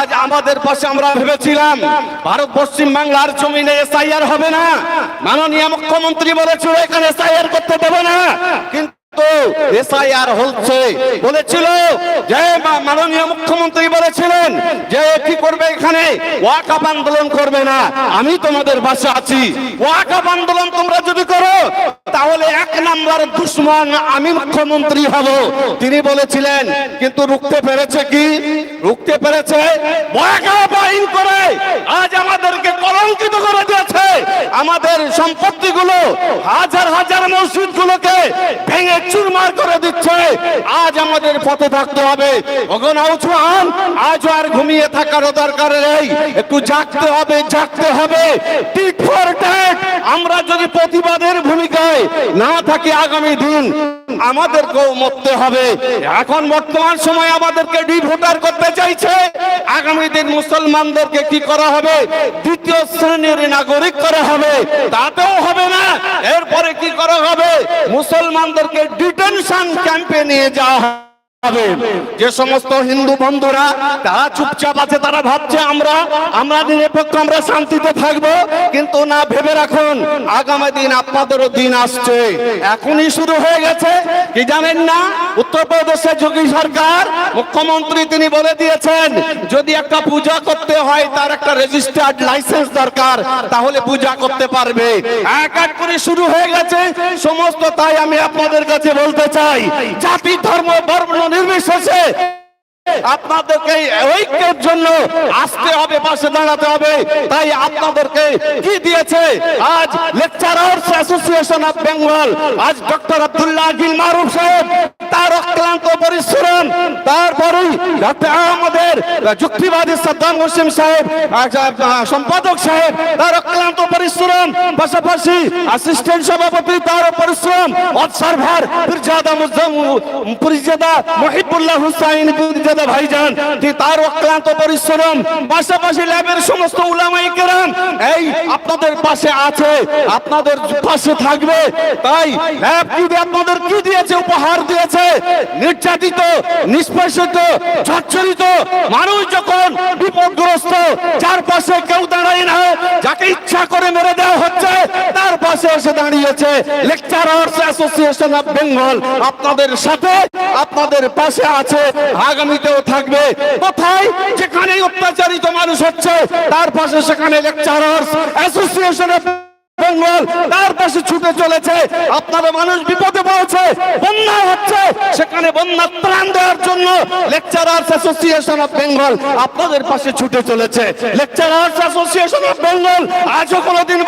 আজ আমাদের পাশে আমরা ভেবেছিলাম, ভারত পশ্চিম বাংলার জমিনে এসআইআর হবে না। মাননীয় মুখ্যমন্ত্রী বলেছিল, এখানে এসআইআর করতে দেবে না। কিন্তু আমি তোমাদের পাশে আছি। ওয়াকাপ আন্দোলন তোমরা যদি করো, তাহলে এক নাম্বার দুশ্মন আমি মুখ্যমন্ত্রী হব। তিনি বলেছিলেন, কিন্তু রুখতে পেরেছে কি? রুখতে পেরেছে আমাদের সম্পত্তিগুলো হাজার হাজার মসজিদ গুলোকে ভেঙে চুরমার করে দিচ্ছে। আজ আমাদের পথে থাকতে হবে। অগনাউছান আজ আর ঘুমিয়ে থাকার দরকার নেই। একটু জাগতে হবে জাগতে হবে। আমরা যদি প্রতিবাদের ভূমিকায় না থাকি আগামী দিন আমাদেরকেও মরতে হবে। এখন বর্তমান সময় আমাদেরকে ডিভোটার করতে চাইছে। আগামী দিন মুসলমানদেরকে কি করা হবে? দ্বিতীয় শ্রেণির নাগরিক করা হবে। তাতেও হবে না। এরপরে কি করা হবে? মুসলমানদেরকে ডিটেনশন ক্যাম্পে নিয়ে যাওয়া যে সমস্ত হিন্দু বন্ধুরা, তারা চুপচাপ আছে, তারা ভাবছে আমরা আমরা নিরপেক্ষ, আমরা শান্তিতে থাকব। কিন্তু না, ভেবে রাখুন, আগামী দিন আপনাদেরও দিন আসছে। এখনই শুরু হয়ে গেছে। কি জানেন না? উত্তরপ্রদেশে যোগী সরকার, মুখ্যমন্ত্রী তিনি বলে দিয়েছেন, যদি একটা পূজা করতে হয়, তার একটা রেজিস্টার্ড লাইসেন্স দরকার, তাহলে পূজা করতে পারবে। এক এক করে শুরু হয়ে গেছে। সমস্ত তাই আমি আপনাদের কাছে বলতে চাই। জাতি, ধর্ম, বর্ণ নির্বিশেষে আপনাদেরকে ঐক্যের জন্য আসতে হবে, পাশে দাঁড়াতে হবে। তাই আপনাদেরকে কি দিয়েছে? আজ লেকচারার্স অ্যাসোসিয়েশন অফ বেঙ্গল, আজ ডক্টর আব্দুল্লাহ গিল মারুফ সাহেব, তার অক্লান্ত পরিশ্রম তারপরেই আমাদের যুক্তিবাদী সাদ্দাম হোসেন সাহেব সম্পাদক সাহেব, তার অক্লান্ত পরিশ্রম, পাশাপাশি অ্যাসিস্ট্যান্ট সভাপতি, তার পরিশ্রম অবসার্ভার মহিবুল্লাহ হুসাইন ভাইজান তার অক্লান্ত পরিশ্রম, পাশাপাশি ল্যাবের সমস্ত উলামাই কেরাম, এই আপনাদের পাশে আছে, আপনাদের পাশে থাকবে। তাই ল্যাব কি আপনাদের কি দিয়েছে, উপহার দিয়েছে, নির্যাতিত নিষ্পেষিত ঝচ্ছরিত মানুষ যখন বিপদগ্রস্ত, যার পাশে কেউ দাঁড়ায় না, যাকে ইচ্ছা করে মেরে দেওয়া হচ্ছে, তার পাশে এসে দাঁড়িয়েছে লেকচারার্স অ্যাসোসিয়েশন অফ বেঙ্গল আপনাদের সাথে, আপনাদের পাশে আছে, আগামীতেও থাকবে। কোথায়? যেখানে অত্যাচারিত মানুষ হচ্ছে, তার পাশে সেখানে লেকচারার্স অ্যাসোসিয়েশন অফ বেঙ্গল তার পাশে ছুটে চলেছে। আপনারা মানুষ বিপদে পড়েছে, বন্যা হচ্ছে। সেখানে বন্যা ত্রাণ দেওয়ার জন্য লেকচারার্স অ্যাসোসিয়েশন অফ বেঙ্গল আপনাদের পাশে ছুটে চলেছে। লেকচারার্স অ্যাসোসিয়েশন অফ বেঙ্গল আজও কোনোদিন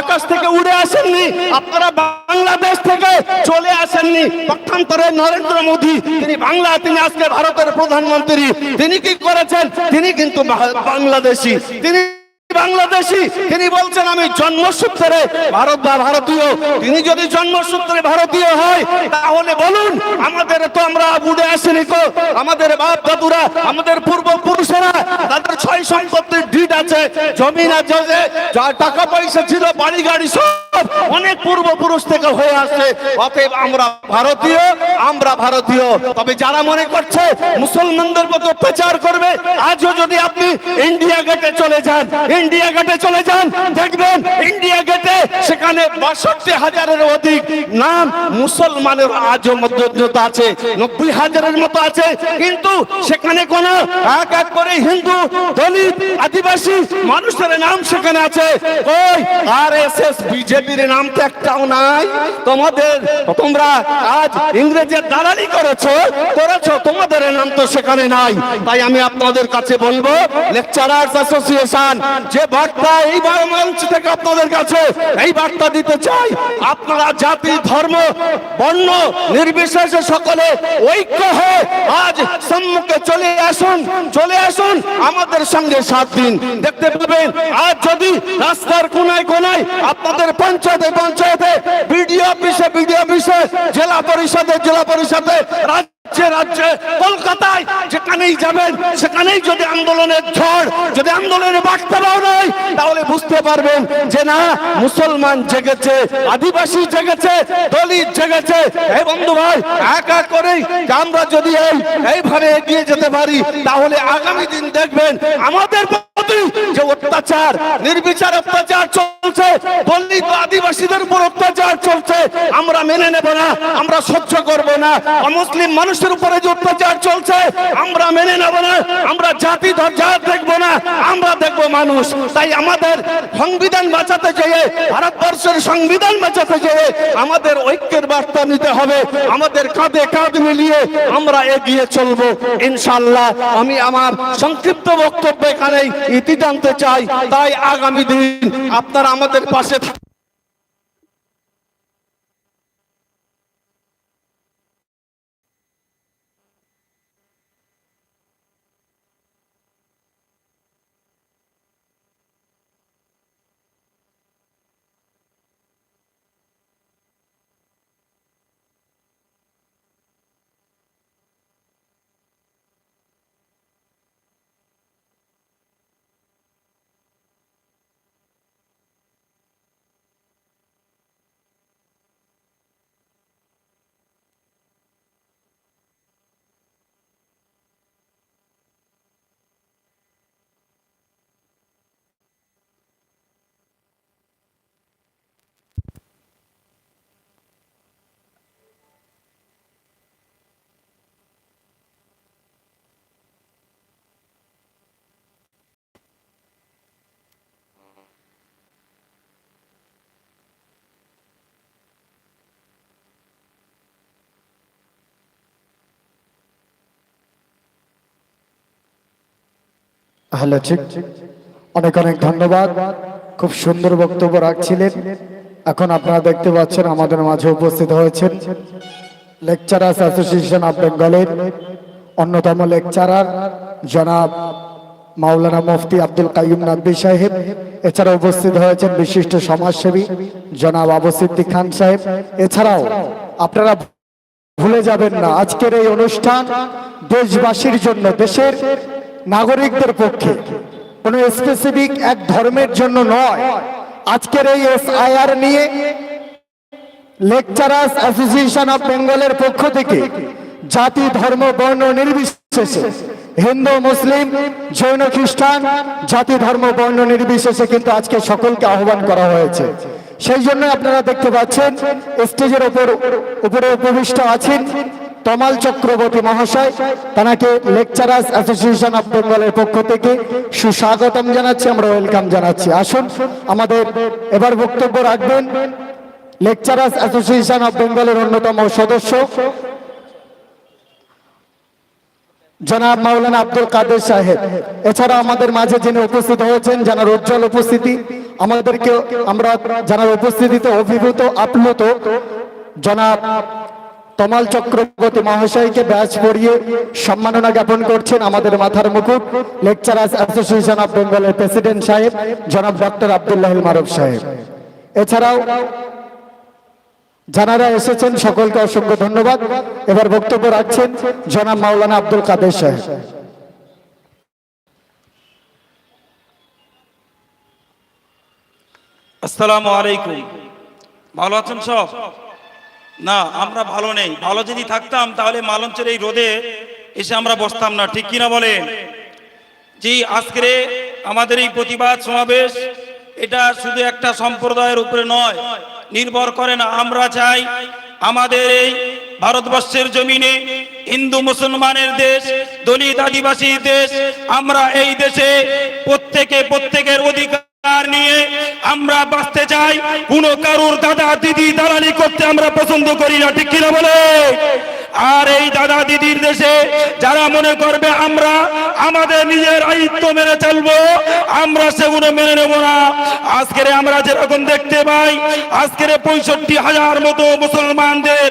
আকাশ থেকে উড়ে আসেননি, আপনারা বাংলাদেশ থেকে চলে আসেননি। পক্ষান্তরে নরেন্দ্র মোদী, তিনি বাংলা, তিনি আজকে ভারতের প্রধানমন্ত্রী। তিনি কি করেছেন? তিনি কিন্তু বাংলাদেশি। তিনি বাংলাদেশি, তিনি বলছেন, আমি জন্মসূত্রে ভারত বা ভারতীয়। তিনি যদি জন্মসূত্রে ভারতীয় হয়, তাহলে বলুন, আমাদের তো আমরা আসেনি কো। আমাদের বাপ দাদুরা আমাদের পূর্বপুরুষেরা, তাদের ছয় ডিড আছে, জমিন আছে, যা টাকা পয়সা ছিল, বাড়ি গাড়ি সব অনেক পূর্বপুরুষ থেকে হয়ে আসছে। অতএব আমরা ভারতীয় আমরা ভারতীয়। তবে যারা মনে করছে মুসলমানদের মতো অত্যাচার করবে, আজও যদি আপনি ইন্ডিয়া গেটে চলে যান ইন্ডিয়া গেটে চলে যান। দেখবেন ইন্ডিয়া গেটে সেখানে বাষট্টি হাজারের অধিক নাম মুসলমানের আজও মধ্যস্থ আছে। নব্বই হাজারের মতো আছে। কিন্তু সেখানে কোন এক এক করে হিন্দু, দলিত, আদিবাসী মানুষের নাম সেখানে আছে। ওই আর এস এস বিজেপির নাম তো একটাও নাই। তোমাদের, তোমরা আজ ইংরেজের দালালি করেছ করেছ, তোমাদের নাম তো সেখানে নাই। তাই আমি আপনাদের কাছে বলব লেকচারার্স অ্যাসোসিয়েশন যে বার্তা এই মঞ্চ থেকে আপনাদের কাছে, এই বার্তা দিতে চাই। আপনারা জাতি, ধর্ম, বর্ণ, নির্বিশেষে সকলে ঐক্য হয়ে আজ সম্মুখে চলে আসুন চলে আসুন আমাদের সঙ্গে সাত দিন। দেখতে পাবেন, আজ যদি রাস্তার কোনায় কোনায় আপনাদের পঞ্চায়েতে পঞ্চায়েতে, বিডিও অফিসে বিডিও অফিসে, জেলা পরিষদে জেলা পরিষদে, রাজ্য রাজ্যে রাজ্যে কলকাতায় যেখানেই যাবেন, সেখানেই যদি আন্দোলনের ঝড়, যদি আন্দোলনের বার্তা পাও নাই, তাহলে বুঝতে পারবেন যে না, মুসলমান জেগেছে, আদিবাসী জেগেছে, দলিত জেগেছে। এই বন্ধু ভাই, এক করেই আমরা যদি এই, এইভাবে এগিয়ে যেতে পারি, তাহলে আগামী দিন দেখবেন আমাদের যে অত্যাচার, নির্বিচার অত্যাচার চলছে, দলিত আদিবাসীদের উপর অত্যাচার চলছে, আমরা মেনে নেব না, আমরা সহ্য করব না, অমুসলিম মানুষের উপরে যে অত্যাচার চলছে, আমরা মেনে নেব না, আমরা জাতি জাত দেখব না, আমরা দেখব মানুষ। তাই আমাদের সংবিধান বাঁচাতে যেয়ে ভারতবর্ষের সংবিধান বাঁচাতে যেয়ে আমাদের ঐক্যের বার্তা নিতে হবে। আমাদের কাঁধে কাঁধ মিলিয়ে আমরা এগিয়ে চলবো। ইনশাল্লাহ আমি আমার সংক্ষিপ্ত বক্তব্য এখানেই ইতি জানতে চাই। তাই আগামী দিন আপনারা আমাদের পাশে হ্যালো ঠিক। অনেক অনেক ধন্যবাদ। খুব সুন্দর বক্তব্য রাখছিলেন। এখন আপনারা দেখতে পাচ্ছেন আমাদের মাঝে উপস্থিত হয়েছেন লেকচারার্স অ্যাসোসিয়েশন অফ বেঙ্গলের অন্যতম লেকচারার জনাব মাওলানা মুফতি আব্দুল কাইম নাদবি সাহেব। এছাড়া উপস্থিত হয়েছেন বিশিষ্ট সমাজসেবী জনাব আবু সিদ্দিক খান সাহেব। এছাড়াও আপনারা ভুলে যাবেন না, আজকের এই অনুষ্ঠান দেশবাসীর জন্য, দেশের নাগরিকদের পক্ষে। কোনো স্পেসিফিক এক ধর্মের জন্য নয়। আজকের এই এস এসআইআর নিয়ে লেকচারার্স অ্যাসোসিয়েশন অফ বেঙ্গলের পক্ষ থেকে জাতি, ধর্ম, বর্ণ নির্বিশেষে হিন্দু, মুসলিম, জৈন, খ্রিস্টান, জাতি, ধর্ম, বর্ণ নির্বিশেষে কিন্তু আজকে সকলকে আহ্বান করা হয়েছে। সেই জন্য আপনারা দেখতে পাচ্ছেন স্টেজের উপর উপরে উপবিষ্ট আছেন। তমাল চক্রবর্তী মহাশয় তাকে লেকচারার্স অ্যাসোসিয়েশন অফ বেঙ্গলের পক্ষ থেকে সুস্বাগতম জানাচ্ছি, আমরা ওয়েলকাম জানাচ্ছি। আসুন, আমাদের এবার বক্তব্য রাখবেন লেকচারার্স অ্যাসোসিয়েশন অফ বেঙ্গলের অন্যতম সদস্য, জনাব মাওলানা আব্দুল কাদের সাহেব। এছাড়া আমাদের মাঝে যিনি উপস্থিত হয়েছেন যারা উজ্জ্বল উপস্থিতি, আমাদেরকে আমরা যারা উপস্থিতিতে অভিভূত, আপ্লুত জনাব তমাল চক্রবর্তী মহাশয়কে ব্যাচ পড়িয়ে সম্মাননা জ্ঞাপন করছেন আমাদের মাথার মুকুট লেকচারার্স অ্যাসোসিয়েশন অফ বেঙ্গলের প্রেসিডেন্ট সাহেব, জনাব ডক্টর আব্দুল্লাহ মারুফ সাহেব। এছাড়াও যারা এসেছেন, সকলকে অসংখ্য ধন্যবাদ। এবার বক্তব্য রাখছেন জনাব মাওলানা আব্দুল কাদের সাহেব। আসসালামু আলাইকুম। ভালো আছেন সব? না, আমরা ভালো নেই। ভালো যদি থাকতাম, তাহলে মালঞ্চের এই রোদে এসে আমরা বসতাম না। ঠিক কিনা বলেন? জি আজকে আমাদের এই প্রতিবাদ সমাবেশ, এটা শুধু একটা সম্প্রদায়ের উপরে নয়, নির্ভর করে না, আমরা চাই আমাদের এই ভারতবর্ষের জমিনে হিন্দু মুসলমানের দেশ, দলিত আদিবাসী দেশ, আমরা এই দেশে প্রত্যেকে প্রত্যেকের অধিকার নিয়ে আমরা বাঁচতে চাই। কোন দাদা, দিদি, দালালি করতে আমরা পছন্দ করি না, ঠিক কিনা বলে? আর এই দাদা, দিদির দেশে যারা মনে করবে আমরা, আমাদের নিজের আয়ত্ত মেনে চলবো, আমরা সেগুলো মেনে নেব না। আজকের আমরা যেরকম দেখতে পাই, আজকের পঁয়ষট্টি হাজার মতো মুসলমানদের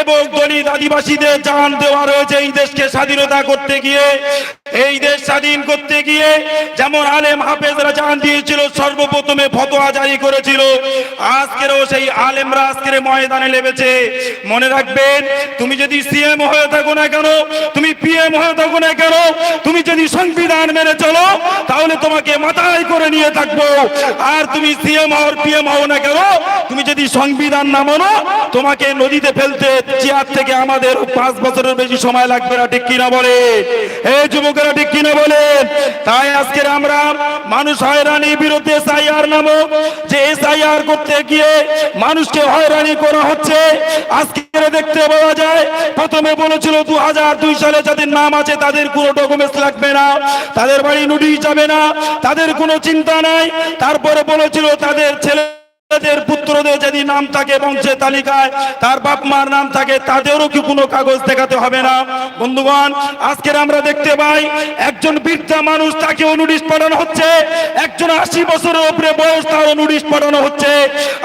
এবং দলিত আদিবাসীদের জান দেওয়া রয়েছে এই দেশকে স্বাধীনতা করতে গিয়ে। এই দেশ স্বাধীন করতে গিয়ে যেমন আলেম হাফেজরা জান দিয়েছিল, সর্বপ্রথমে ফতোয়া জারি করেছিল। আজকেরও সেই আলেমরা আজকের ময়দানে লেবেছে মনে রাখবেন, তুমি যদি সিএম হয়ে থাকো না কেন, তুমি পিএম হয়ে থাকো না কেন, তুমি যদি সংবিধান মেনে চলো, তাহলে তোমাকে মাথায় করে নিয়ে থাকব। আর তুমি সিএম হও, পিএম হও না কেন, তুমি যদি সংবিধান না মানো, তোমাকে নদীতে ফেলতে চেয়ার থেকে আমাদের পাঁচ বছরের বেশি সময় লাগবে না, ঠিক কিনা বলে? এই যুবকেরা ঠিক কিনা বলে? তাই আজকের আমরা মানুষ হয়রানির বিরুদ্ধে এসআইআর নামক যে এসআইআর করতে গিয়ে মানুষকে হয়রানি করা হচ্ছে আজকে দেখতে পাওয়া যায়, প্রথমে বলেছিল দু হাজার দুই সালে যাদের নাম আছে তাদের কোনো ডকুমেন্টস লাগবে না, তাদের বাড়ি নোটিশ যাবে না, তাদের কোনো চিন্তা নাই। তারপরে বলেছিল তাদের ছেলে তাদের পুত্রদের যদি নাম থাকে বংশের তালিকায়, তার বাপ মার নাম থাকে, তাদেরও কি কোনো কাগজ দেখাতে হবে না? বন্ধুগণ, আজকের আমরা দেখতে পাই, একজন বৃদ্ধা মানুষ তাকেও নোটিশ পাঠানো হচ্ছে, একজন আশি বছরের উপরে বয়স তারও নোটিশ পাঠানো হচ্ছে।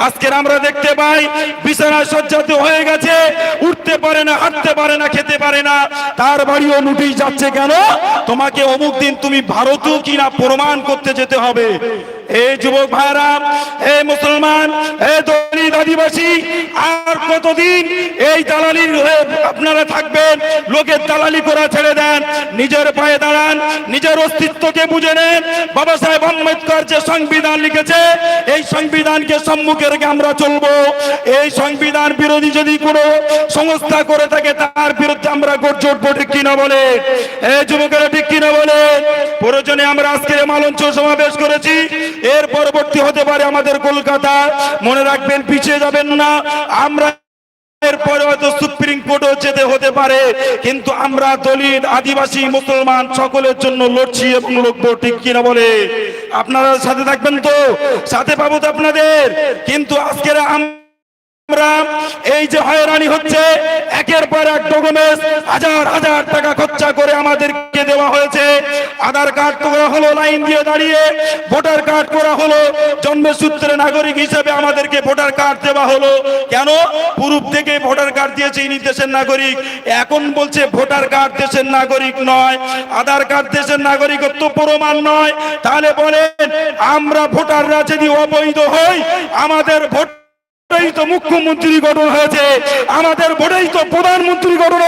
আজকের আমরা দেখতে পাই, বিছানায় সজ্জাতে হয়ে গেছে, উঠতে পারে না, হাঁটতে পারে না, খেতে পারে না। তার বাড়িও নোটিশ যাচ্ছে কেন? তোমাকে অমুক দিন তুমি ভারতীয় কিনা প্রমাণ করতে যেতে হবে। এই যুবক ভাইরা এই মুসলমান এই দলিত আদিবাসী, আর কতদিন এই দালালির আপনারা থাকবেন লোকের দালালি করা ছেড়ে দেন, নিজের পায়ে দাঁড়ান, নিজের অস্তিত্বকে বুঝে নেন। বাবা সাহেব আম্বেদকর যে সংবিধান লিখেছে, এই সংবিধানকে সম্মুখে রেখে আমরা চলবো। এই সংবিধান বিরোধী যদি কোনো সংস্থা করে থাকে, তার বিরুদ্ধে আমরা গর্জে উঠবো ঠিক কিনা বলে? এই যুবকেরা, ঠিক কিনা বলে? প্রয়োজনে আমরা আজকে মালঞ্চ সমাবেশ করেছি। এর পরবর্তী হতে পারে আমাদের কলকাতা। মনে রাখবেন, পিছিয়ে যাবেন না। আমরা এরপরে হয়তো সুপ্রিম কোর্টও যেতে হতে পারে। কিন্তু আমরা দলিত, আদিবাসী, মুসলমান সকলের জন্য লড়ছি এবং লড়বো, ঠিক কিনা বলে? আপনারা সাথে থাকবেন তো? সাথে পাবো তো আপনাদের। কিন্তু আজকের আম- আমরা এই যে হয়রানি হচ্ছে, একের পর এক ডকুমেন্টস হাজার হাজার টাকা খরচা করে আমাদেরকে দেওয়া হয়েছে। আধার কার্ড করা হলো, লাইন দিয়ে দাঁড়িয়ে ভোটার কার্ড করা হলো, জন্মসূত্রে নাগরিক হিসেবে আমাদেরকে ভোটার কার্ড দেওয়া হলো। কেন? থেকে ভোটার কার্ড দিয়েছে ইনি দেশের নাগরিক। এখন বলছে ভোটার কার্ড দেশের নাগরিক নয়, আধার কার্ড দেশের নাগরিকত্ব প্রমাণ নয়। তাহলে বলেন, আমরা ভোটাররা যদি অবৈধ হই, আমাদের ভোট তো মুখ্যমন্ত্রী গঠন হয়েছে। আমাদের ভোটেই তো প্রধানমন্ত্রী গঠন